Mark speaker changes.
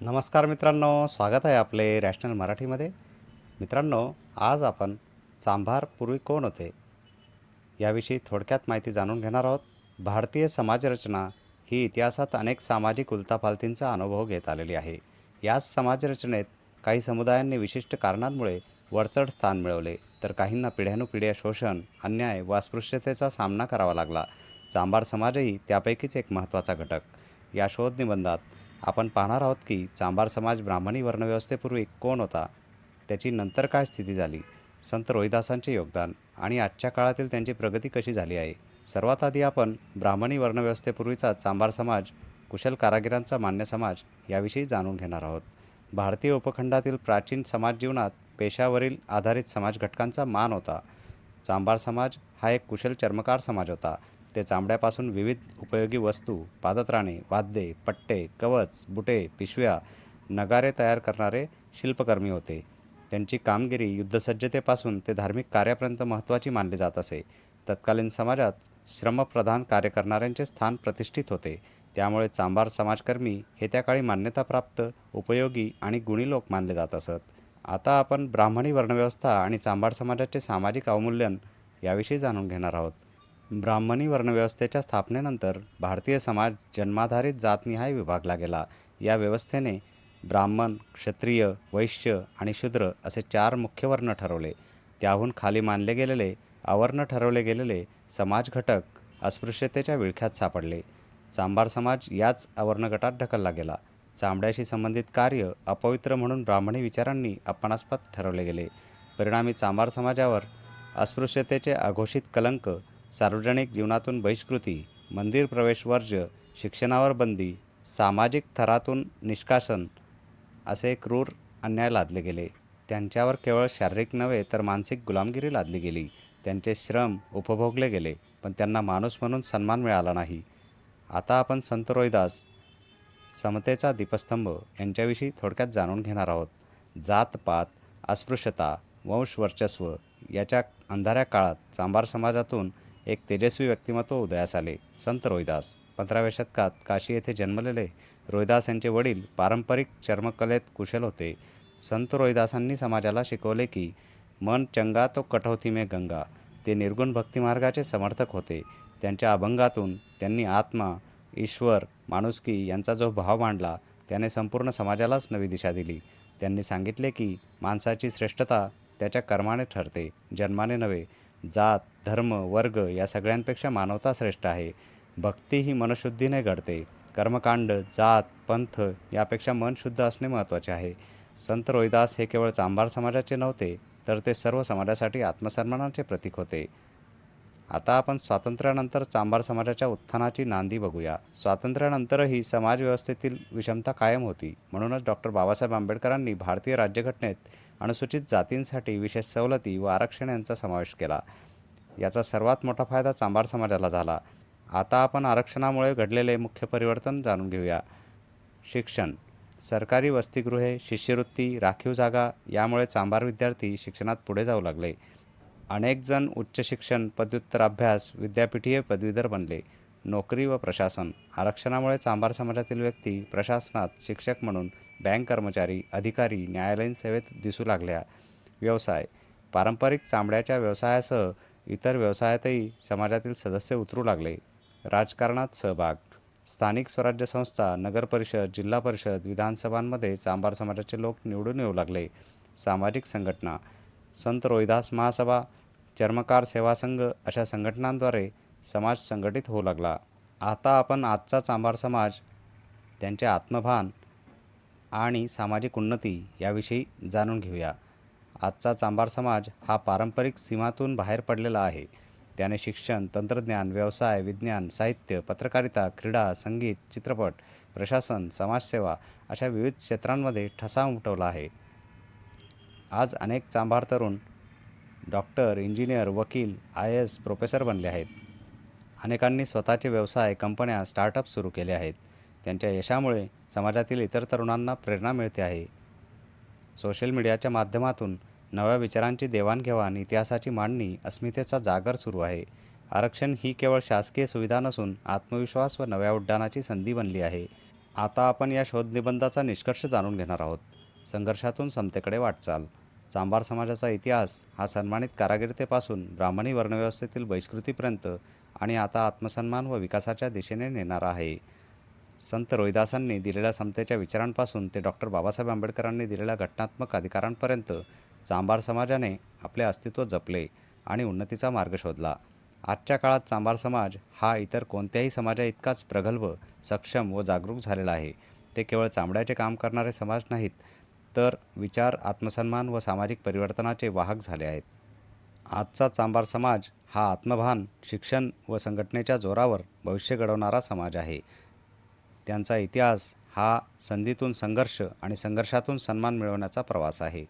Speaker 1: नमस्कार मित्रांनो स्वागत आहे आपले रॅशनल मराठीमध्ये. मित्रांनो आज आपण चांभार पूर्वी कोण होते? याविषयी थोडक्यात माहिती जाणून घेणार आहोत. भारतीय समाजरचना ही इतिहासात अनेक सामाजिक उलथापालथींचा अनुभव घेत आलेली आहे. याच समाजरचनेत काही समुदायांनी विशिष्ट कारणांमुळे वरचढ स्थान मिळवले. तर काहींना पिढ्यानुपिढ्या शोषण अन्याय व अस्पृश्यतेचा सामना करावा लागला. चांभार समाजही त्यापैकीच एक महत्त्वाचा घटक. या शोधनिबंधात आपण पाहणार आहोत की चांभार समाज ब्राह्मणी वर्णव्यवस्थेपूर्वी कोण होता? त्याची नंतर काय स्थिती झाली? संत रोहिदासांचे योगदान आणि आजच्या काळातील त्यांची प्रगती कशी झाली आहे? सर्वात आधी आपण ब्राह्मणी वर्णव्यवस्थेपूर्वीचा चांभार समाज कुशल कारागिरांचा मान्य समाज याविषयी जाणून घेणार आहोत. भारतीय उपखंडातील प्राचीन समाज जीवनात पेशावरील आधारित समाज घटकांचा मान होता. चांभार समाज हा एक कुशल चर्मकार समाज होता. ते चामड्यापासून विविध उपयोगी वस्तू पादत्राणे वाद्ये पट्टे कवच बुटे पिशव्या नगारे तयार करणारे शिल्पकर्मी होते. त्यांची कामगिरी युद्धसज्जतेपासून ते धार्मिक कार्यापर्यंत महत्त्वाची मानली जात असे. तत्कालीन समाजात श्रमप्रधान कार्य करणाऱ्यांचे स्थान प्रतिष्ठित होते. त्यामुळे चांभार समाजकर्मी हे त्या काळी मान्यताप्राप्त उपयोगी आणि गुणी लोक मानले जात असत. आता आपण ब्राह्मणी वर्णव्यवस्था आणि चांभार समाजाचे सामाजिक अवमूल्यन याविषयी जाणून घेणार आहोत. ब्राह्मणी वर्णव्यवस्थेच्या स्थापनेनंतर भारतीय समाज जन्माधारित जातनिहाय विभागला गेला. या व्यवस्थेने ब्राह्मण क्षत्रिय वैश्य आणि शूद्र असे चार मुख्य वर्ण ठरवले. त्याहून खाली मानले गेलेले अवर्ण ठरवले गेलेले समाज घटक अस्पृश्यतेच्या विळख्यात सापडले. चांभार समाज याच अवर्ण गटात ढकलला गेला. चामड्याशी संबंधित कार्य अपवित्र म्हणून ब्राह्मणी विचारांनी अपमानास्पद ठरवले गेले. परिणामी चांभार समाजावर अस्पृश्यतेचे अघोषित कलंक सार्वजनिक जीवनातून बहिष्कृती मंदिर प्रवेश वर्ज्य शिक्षणावर बंदी सामाजिक थरातून निष्कासन असे क्रूर अन्याय लादले गेले. त्यांच्यावर केवळ शारीरिक नव्हे तर मानसिक गुलामगिरी लादली गेली. त्यांचे श्रम उपभोगले गेले पण त्यांना माणूस म्हणून सन्मान मिळाला नाही. आता आपण संत रोहिदास समतेचा दीपस्तंभ यांच्याविषयी थोडक्यात जाणून घेणार आहोत. जातपात अस्पृश्यता वंश वर्चस्व याच्या अंधाऱ्या काळात चांभार समाजातून एक तेजस्वी व्यक्तिमत्व उदयास आले. संत रोहिदास. पंधराव्या शतकात काशी येथे जन्मलेले रोहिदास यांचे वडील पारंपरिक चर्मकलेत कुशल होते. संत रोहिदासांनी समाजाला शिकवले की मन चंगा तो कठोती मे गंगा. ते निर्गुण भक्तिमार्गाचे समर्थक होते. त्यांच्या अभंगातून त्यांनी आत्मा ईश्वर माणुसकी यांचा जो भाव मांडला त्याने संपूर्ण समाजालाच नवी दिशा दिली. त्यांनी सांगितले की माणसाची श्रेष्ठता त्याच्या कर्माने ठरते जन्माने नव्हे जात धर्म वर्ग या सगळ्यांपेक्षा मानवता श्रेष्ठ आहे. भक्ती ही मनशुद्धीने घडते. कर्मकांड जात पंथ यापेक्षा मन शुद्ध असणे महत्त्वाचे आहे. संत रोहिदास हे केवळ चांभार समाजाचे नव्हते तर ते सर्व समाजासाठी आत्मसन्मानाचे प्रतीक होते. आता आपण स्वातंत्र्यानंतर चांभार समाजाच्या उत्थानाची नांदी बघूया. स्वातंत्र्यानंतरही समाजव्यवस्थेतील विषमता कायम होती. म्हणूनच डॉक्टर बाबासाहेब आंबेडकरांनी भारतीय राज्यघटनेत अनुसूचित जातींसाठी विशेष सवलती व आरक्षण यांचा समावेश केला. याचा सर्वात मोठा फायदा चांभार समाजाला झाला. आता आपण आरक्षणामुळे घडलेले मुख्य परिवर्तन जाणून घेऊया. शिक्षण. सरकारी वसतिगृहे शिष्यवृत्ती राखीव जागा यामुळे चांभार विद्यार्थी शिक्षणात पुढे जाऊ लागले. अनेक जण उच्च शिक्षण पदव्युत्तर अभ्यास विद्यापीठीय पदवीधर बनले. नोकरी व प्रशासन. आरक्षणामुळे चांभार समाजातील व्यक्ती प्रशासनात शिक्षक म्हणून बँक कर्मचारी अधिकारी न्यायालयीन सेवेत दिसू लागल्या. व्यवसाय. पारंपरिक चामड्याच्या व्यवसायासह इतर व्यवसायातही समाजातील सदस्य उतरू लागले. राजकारणात सहभाग. स्थानिक स्वराज्य संस्था नगरपरिषद जिल्हा परिषद विधानसभांमध्ये चांभार समाजाचे लोक निवडून येऊ लागले. सामाजिक संघटना. संत रोहिदास महासभा चर्मकार सेवा संघ अशा संघटनांद्वारे समाज संघटित होऊ लागला. आता आपण आजचा चांभार समाज त्यांचे आत्मभान आणि सामाजिक उन्नती याविषयी जाणून घेऊया. आजचा चांभार समाज हा पारंपरिक सीमातून बाहेर पडलेला आहे. त्याने शिक्षण तंत्रज्ञान व्यवसाय विज्ञान साहित्य पत्रकारिता क्रीडा संगीत चित्रपट प्रशासन समाजसेवा अशा विविध क्षेत्रांमध्ये ठसा उमटवला आहे. आज अनेक चांभार तरुण डॉक्टर इंजिनियर वकील आय एस प्रोफेसर बनले आहेत. अनेकांनी स्वतःचे व्यवसाय कंपन्या स्टार्टअप सुरू केले आहेत. त्यांच्या यशामुळे समाजातील इतर तरुणांना प्रेरणा मिळते आहे. सोशल मीडियाच्या माध्यमातून नव्या विचारांची देवाणघेवाण इतिहासाची मांडणी अस्मितेचा जागर सुरू आहे. आरक्षण ही केवळ शासकीय सुविधा नसून आत्मविश्वास व नव्या उड्डाणाची संधी बनली आहे. आता आपण या शोधनिबंधाचा निष्कर्ष जाणून घेणार आहोत. संघर्षातून समतेकडे वाटचाल. चांभार समाजाचा इतिहास हा सन्मानित कारागिरतेपासून ब्राह्मणी वर्णव्यवस्थेतील बहिष्कृतीपर्यंत आणि आता आत्मसन्मान व विकासाच्या दिशेने नेणारा आहे. संत रोहिदासांनी दिलेल्या समतेच्या विचारांपासून ते डॉक्टर बाबासाहेब आंबेडकरांनी दिलेल्या घटनात्मक अधिकारांपर्यंत चांभार समाजाने आपले अस्तित्व जपले आणि उन्नतीचा मार्ग शोधला. आजच्या काळात चांभार समाज हा इतर कोणत्याही समाजाइतकाच प्रगल्भ सक्षम व जागरूक झालेला आहे. ते केवळ चामड्याचे काम करणारे समाज नाहीत तर विचार आत्मसन्मान व सामाजिक परिवर्तनाचे वाहक झाले आहेत. आजचा चांभार समाज हा आत्मभान शिक्षण व संघटनेच्या जोरावर भविष्य घडवणारा समाज आहे. त्यांचा इतिहास हा संधीतून संघर्ष आणि संघर्षातून सन्मान मिळवण्याचा प्रवास आहे.